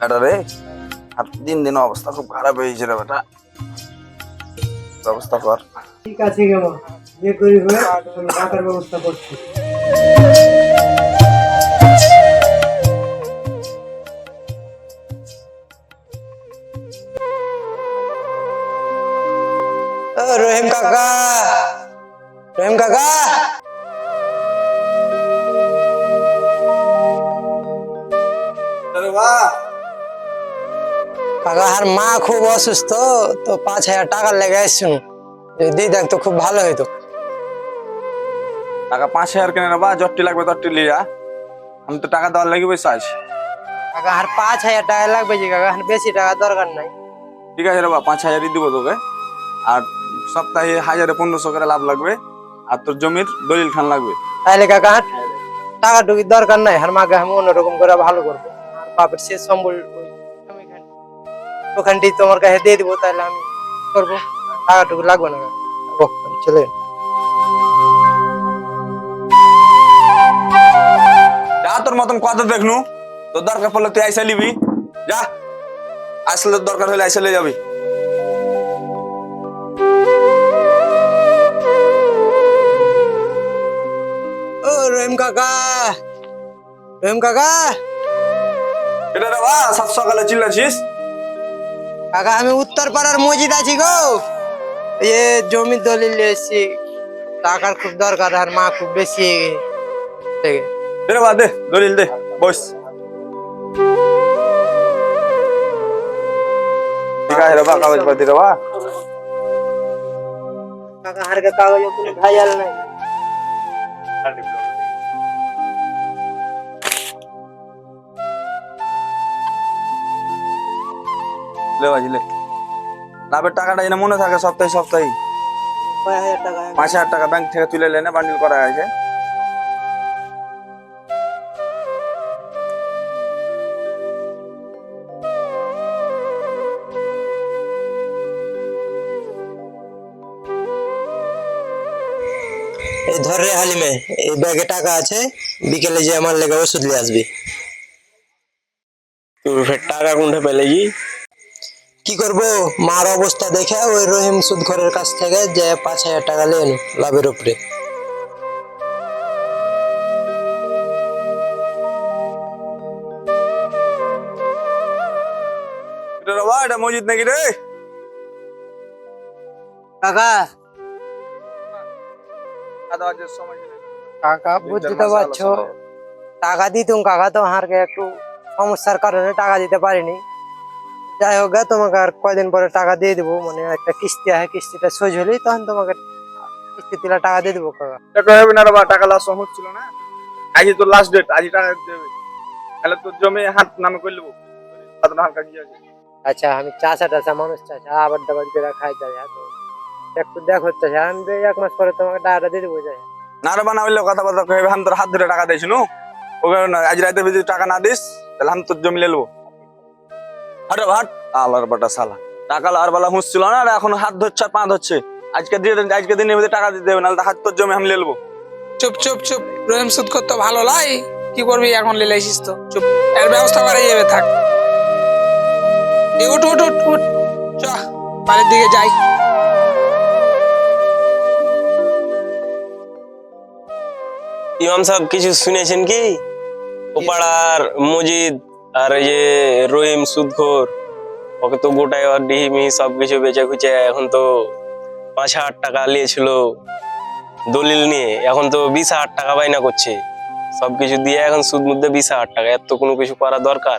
বেটা রে আর দিন দিন অবস্থা খুব খারাপ হয়েছে রে বেটা। ব্যবস্থা কর। ঠিক আছে যে করি টাকার ব্যবস্থা করছি। রহিম কাকা রহিম কাকা। আর মা খুব অসুস্থ তো পাঁচ হাজার টাকা লেগে আসছুন যদি দিয়ে দেখ তো খুব ভালো হইতো। টাকা পাঁচ হাজার কেনে বা জটটি লাগবে তটটি লিয়া। আমি তো টাকা দেওয়ার লাগি বসে কাকা আর পাঁচ হাজার টাকা লাগবে যে কাকা আর বেশি টাকা দরকার নাই। ঠিক আছে রে বা পাঁচ হাজারই দিব তোকে। আর সপ্তাহে হাজারে পনেরোশো করে লাভ লাগবে। আর তোর জমির দলিল খান লাগবে। তাহলে কাকা টাকা টুকি দরকার নাই। আর মাকে আমি অন্যরকম করে ভালো করব। আর বাপের শেষ সম্বল ওখানটি তোমার কাছে দিয়ে দিবো তাহলে আমি করব। টাকা টুকু লাগবে না। কাকা। ও, আমি চলে গেলাম। যা তোর মতন কথা দেখনু তোর দরকার পড়লে তুই আইসা লিবি যা। আসলে তোর দরকার হলে আইসা লিয়ে যাবি। ও রহিম কাকা। রহিম কাকা। এটা রে বা সাত সকালে চিল্লাছিস? কাকা আমি উত্তর পাড়ার মসজিদ আছি গো। এ জমির দলিল এসছি টাকার খুব দরকার আর মা খুব বেশি লেগে দে বা দে দলিল দে বস। কাকা হার কে কাগজ কোনো ভেজাল লে বাজিলে লাভের টাকাটা যেন মনে থাকে সপ্তাহে সপ্তাহে। পাঁচ হাজার টাকা ব্যাংক থেকে তুলে লেনে বান্ডিল করা আছে এই ধর রে হালিমে এই ব্যাগে টাকা আছে বিকেলে যে আমার লেগে ওষুধ নিয়ে আসবি। ফের টাকা কোনটা পেলে কি কি করব? মার অবস্থা দেখে ওই রহিম সুদখরের কাছ থেকে যে পাঁচ হাজার টাকা লেন লাভের উপরে। এটা রে বা এটা মসজিদ নাকি রে? কাকা। খাওয়া দাওয়ার সময় দিলে। কাকা বুঝতে তো পারছ? টাকা দিতুম কাকা তো হারকে একটু সমস্যার কারণে টাকা দিতে পারিনি। যাই হোক গে, তোমাকে আর কয়দিন পরে টাকা দিয়ে দিবো মানে একটা কিস্তি আছে কিস্তিটা সোজ হলেই তখন তোমাকে কিস্তি তুলে টাকা দিয়ে দিবো কাকা। টাকা হবে না রে বা টাকা লাস্ট হচ্ছিল না। আজই তোর লাস্ট ডেট আজই টাকা দিতে হবে। তাহলে তোর জমি হাত নামে করে নেব। হাত না হালকা আছে আচ্ছা আমি চাষা টাষা মানুষ চাষা আবার দাবার করে খাই যাই তো। একটু দেখো চাষা আমি তো এক মাস পরে তোমাকে টাকাটা দিয়ে দেবো যাই না রে বা না হইলে কথা বার্তা কইবে আমি তোর হাত ধরে টাকা দিয়েছি নু? ওকে না আজ রাতে যদি টাকা না দিস তাহলে আমি তোর জমি লেলবো আরে ভাট। আলার বাটা সালা। টাকা আর বেলা হুঁসছিল না আর এখন হাত ধরছে আর পা ধরছে। আজকে দিয়ে দেন আজকে দিনের মধ্যে টাকা দিতে হবে নাহলে তো হাত তোর জমি আমি লেলবো। চুপ চুপ চুপ। রহিম সুদ করতে ভালো লাই। কি করবি এখন লেলে আসিস তো? চুপ। এর ব্যবস্থা করে যাবে থাক। উঠ উঠ উঠ উঠ। চ বাড়ির দিকে যাই। ইমাম সাহেব কিছু শুনেছেন কি? ওপাড়ার মজিদ আর এই যে রহিম, সুদখোর, ওকে তো গোটায় আর ডিহিমি সবকিছু বেচে খুঁচে এখন তো পাঁচ হাজার টাকা নিয়েছিল দলিল নিয়ে। এখন তো বিশ হাজার টাকা বাইনা করছে। সবকিছু দিয়ে এখন সুদ মধ্যে বিশ হাজার টাকা। এত কোনো কিছু করা দরকার।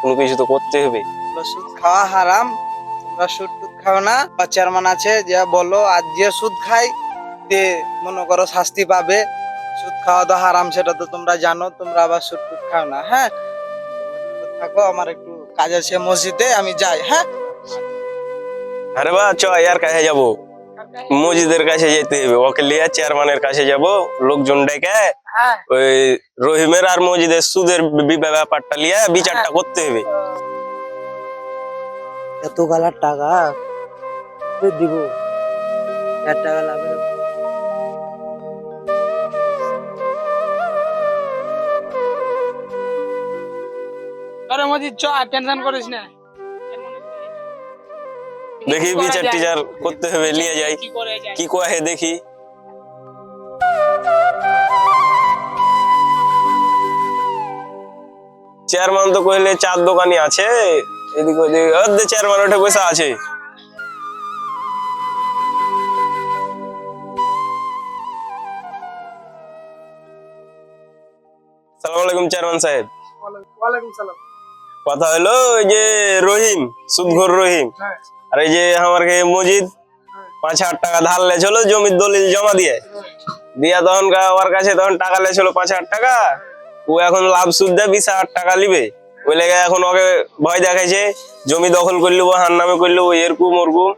কোনো কিছু তো করতে হবে। সুদ খাওয়া হারাম। তোমরা সুদ টুদ খাও না। বা চেয়ারম্যান আছে, যে বলো আর যে সুদ খায় তে মনে করো শাস্তি পাবে। সুদ খাওয়া তো হারাম, সেটা তো তোমরা জানো। তোমরা আবার সুদ টুদ খাও না। হ্যাঁ? থাকো আমার একটু কাজ আছে মসজিদে আমি যাই হ্যাঁ? আরে বা চ ইয়ার কাছে যাব। মসজিদের কাছে যেতে হবে। ওকে লিয়ে চেয়ারম্যানের কাছে যাব লোকজন ডেকে হ্যাঁ। ওই রহিমের আর মসজিদের সুদের বি- ব্যাপারটা লিয়ে বিচারটা করতে হবে। এত গালার টাকা কই দিব? এক টাকা লাভের মজিদ চ টেনশন করিস না। দেখি বিচার টিচার করতে হবে লিয়ে যাই। কি করে যায়? কি কয়ে দেখি। চেয়ারম্যান তো কইলে চার দোকানই আছে। এদিক ওদিক অর্ধে চেয়ারম্যান উঠে বসে আছে। সালাম আলাইকুম চেয়ারম্যান সাহেব। ওয়ালাইকুম সালাম। কথা হলো ওই যে রহিম, সুদঘর রহিম। আর এই যে আমার মজিদ, পাঁচ হাজার টাকা ধার লেছিল, জমির দলিল জমা দিয়ে। দিয়া তখন ওর কাছে তখন টাকা লেছিল পাঁচ হাজার টাকা। ও এখন লাভ সুদ দেয়, বিশ হাজার টাকা নিবে। ওই লেগে এখন ওকে ভয় দেখাইছে, জমি দখল করে লিবো, হার নামে করে লিবো, এরকম ওরকম।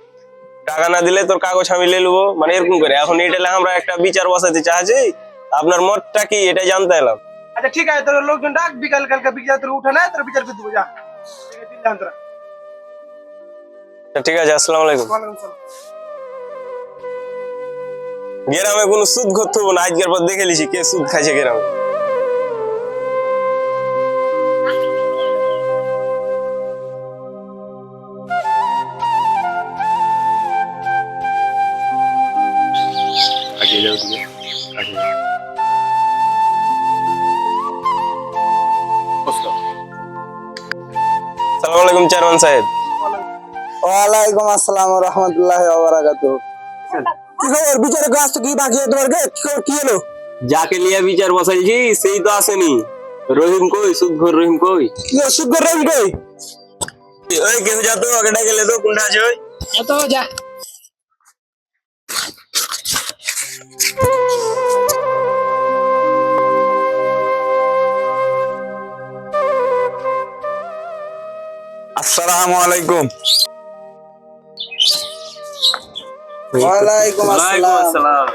টাকা না দিলে তোর কাগজ আমি লে নেব মানে এরকম করে। এখন এটা আমরা একটা বিচার বসাতে চাচ্ছি আপনার মতটা কি এটা জানতে এলাম। আচ্ছা ঠিক আছে তোর লোকজন ডাক বিকাল কালকে বিচার তোর উঠে না তোর বিচার করে দেবো যা ঠিক আছে, দিলাম তোরা। তা ঠিক আছে আসসালামু আলাইকুম ওয়ালাইকুম সালাম গ্রামে কোনো সুদ করতে হব না আজকের পর দেখে লিছি কে সুদ খাইছে গ্রামে সাহেব? ওয়ালাইকুম আসসালাম রহমতুল্লাহ ওবরাকাতু কি খবর? বিচারে গাছ তো কি বাকি আছে তোমার গে? কি খবর? কি হলো? যাকে লিয়া বিচার বসাইছি সেই তো আসেনি। রহিম কই? সুদঘর রহিম কই? কি ওষুধ করে রবি কই? ওই কেউ যা তো আগে গেলে তো কোনটা আছে ওই? এত যা আসসালামু আলাইকুম। ওয়ালাইকুম আসসালাম।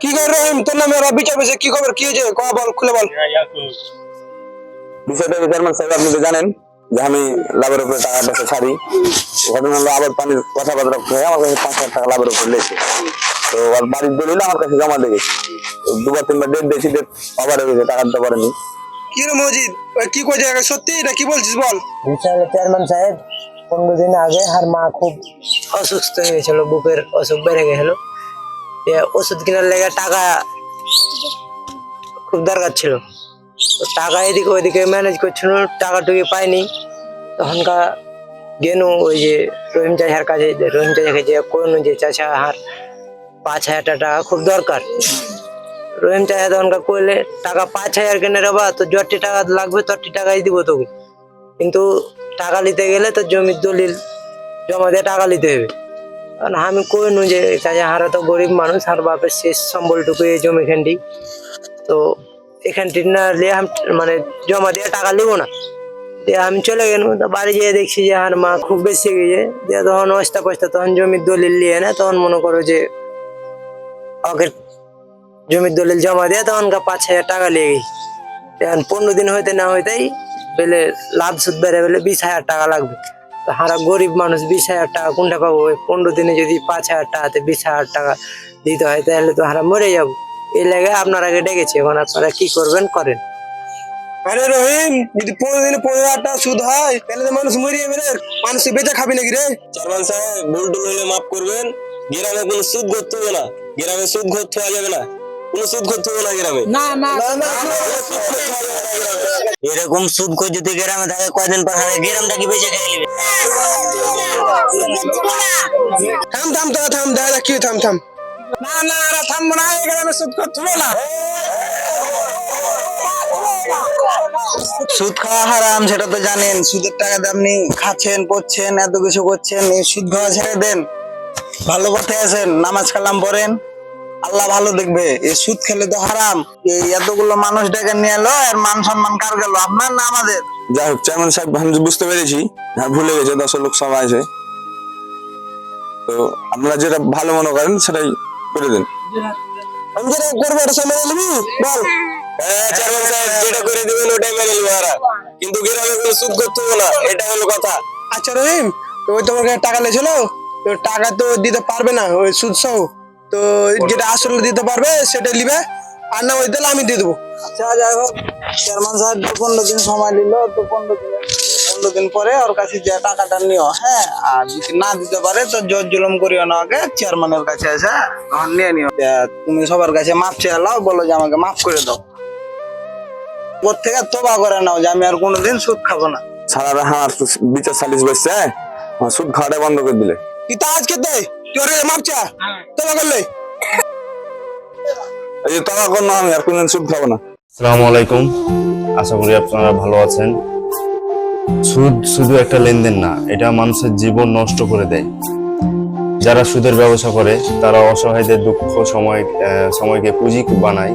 কি রহিম? তোর নামে ওরা বিচার বসে কি খবর? কি হয়েছে? ক বল খুলে বল। বিষয়টা চেয়ারম্যান সাহেব আপনি তো জানেন যে আমি লাভের উপরে টাকা পয়সা ছাড়ি। ঘটনা হলো আবার পানির কথাবার্তা হয়ে আমার কাছে পাঁচ হাজার টাকা লাভের উপরে লেছে তো আর বাড়ির দলিল আমার কাছে জমা তো দুবার তিনবার ডেট দিয়েছি ডেট হয়ে গেছে টাকা দিতে পারেনি কি রে মজিদ? ওই কি কইছে সত্যি? এটা কি বলছিস বল? বিশাল চেয়ারম্যান সাহেব, পনেরো দিন আগে আর মা খুব অসুস্থ হয়ে গেছিল, বুকের অসুখ বেড়ে গেছিল। এ, ওষুধ কেনার লেগে টাকা খুব দরকার ছিল। তো টাকা এদিকে ওইদিকে ম্যানেজ করছিল টাকাটুকু পাইনি। তখনকার গেনু, ওই যে রহিম চাচার কাছে যে রহিম চাচাকে যে কোন যে চাচা হার পাঁচ হাজার টাকা খুব দরকার। রহিম চাচা তখনকার কইলে টাকা পাঁচ হাজার কেনে রেবা তো যতটি টাকা লাগবে ততটি টাকাই দিব তোকে। কিন্তু টাকা নিতে গেলে তো জমির দলিল জমা দিয়ে টাকা নিতে হবে। কারণ আমি কই নু যে চাচা হারা তো গরিব মানুষ আর বাপের শেষ সম্বলটুকু এই জমি খানটি তো এখানটি না নিয়ে আমি মানে জমা দিয়ে টাকা নিবো না। দিয়ে আমি চলে গেলাম, তো বাড়ি যেয়ে দেখছি যে আর মা খুব বেশি গেছে। দিয়ে তখন অস্তা পস্তা তখন জমির দলিল নিয়ে না তখন মনে করো যে ওকে জমির দলিল জমা দিয়ে তখন পাঁচ হাজার টাকা নিয়ে গেছি। এখন পনেরো দিন হইতে না হইতেই বেলে লাভ সুদ বেড়ে বেলে বিশ হাজার টাকা লাগবে। হারা গরিব মানুষ বিশ হাজার টাকা কোনটা পাবো? পনেরো দিনে যদি পাঁচ হাজার টাকাতে বিশ হাজার টাকা দিতে হয় তাহলে তো হারা মরে যাব। এই লেগে আপনার আগে ডেকেছি এখন আপনারা কি করবেন করেন। আরে রহিম যদি পনেরো দিনে পনেরো হাজার টাকা সুদ হয় তাহলে তো মানুষ মরে যাবে রে। মানুষ বেঁচে খাবি নাকি রে? চেয়ারম্যান সাহেব ভুল টুল হলে মাফ করবেন। গ্রামে কোনো সুদ করতে হবে না। গ্রামে সুদ করতে হওয়া যাবে না। কোনো সুদ করতে হবে না গ্রামে না না এরকম সুদ করে যদি গ্রামে থাকে কয়দিন পর হারা গ্রামটা কি বেঁচে থাম থাম তোরা থাম দাদা কি থাম থাম না না না থামবো না এই গ্রামে সুদ করতে হবে না সুদ খাওয়া হারাম সেটা তো জানেন সুদের টাকা দিয়ে আপনি খাচ্ছেন পড়ছেন এত কিছু করছেন এই সুদ খাওয়া ছেড়ে দেন ভালো পথে আছেন নামাজ কালাম পড়েন আল্লাহ ভালো দেখবে। এই সুদ খেলে তো হারাম। এই এতগুলো মানুষ ডেকে নিয়ে এলো আর মান সম্মান কার গেল? আপনার না আমাদের? যাই হোক চেয়ারম্যান সাহেব আমি বুঝতে পেরেছি। হ্যাঁ ভুলে গেছে দশ লোক সবাই আছে। তো আপনারা যেটা ভালো মনে করেন সেটাই করে দেন। আমি যেটা করব এটা সময় নিবি? বল। হ্যাঁ চেয়ারম্যান সাহেব যেটা করে দিবেন ওটাই মেনে নেব হারা কিন্তু গ্রামে কোনো সুদ করতে হবে না এটা হলো কথা। আচ্ছা রহিম তো ওই তোমার কাছে টাকা লেছিল তো টাকা তো দিতে পারবে না ওই সুদ সহ। তো যেটা আসলে দিতে পারবে সেটা নিবে। আর না ওই তাহলে আমি দিয়ে দেবো। আচ্ছা যাই হোক। চেয়ারম্যান সাহেব তো পনেরো দিন সময় নিল তো পনেরো দিন পনেরো দিন পরে ওর কাছে যে টাকাটা নিও হ্যাঁ? আর যদি না দিতে পারে তো জোর জুলুম করিও না আগে চেয়ারম্যানের কাছে এসে তখন নিয়ে নিও। তুমি সবার কাছে মাপ চেয়ে লাও বলো যে আমাকে মাফ করে দাও। ওর থেকে তোবা করে নাও যে আমি আর কোনোদিন সুদ খাব না। সারা আমার বিচার সালিশ বসছে আমার সুদ খাওয়াটা বন্ধ করে দিলে। তুই তা আজকে দেয়। তুই ওরে মাপচা এই যে আমি আর কোনদিন সুদ খাব না। আসসালামু আলাইকুম। আশা করি আপনারা ভালো আছেন। সুদ শুধু একটা লেনদেন না এটা মানুষের জীবন নষ্ট করে দেয়। যারা সুদের ব্যবসা করে তারা অসহায়দের দুঃখ সময় আহ, সময়কে পুঁজি বানায়।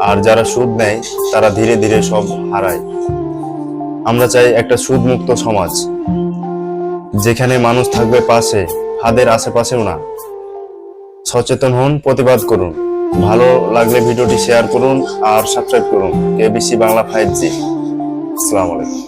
আর যারা সুদ নেয় তারা ধীরে ধীরে সব হারায়। আমরা চাই একটা সুদ মুক্ত সমাজ যেখানে মানুষ থাকবে পাশে হাদের আশেপাশেও না। সচেতন হন, প্রতিবাদ করুন। ভালো লাগলে ভিডিওটি শেয়ার করুন আর সাবস্ক্রাইব করুন। কেবিসি বাংলা ফাইভ জি আসসালামু আলাইকুম।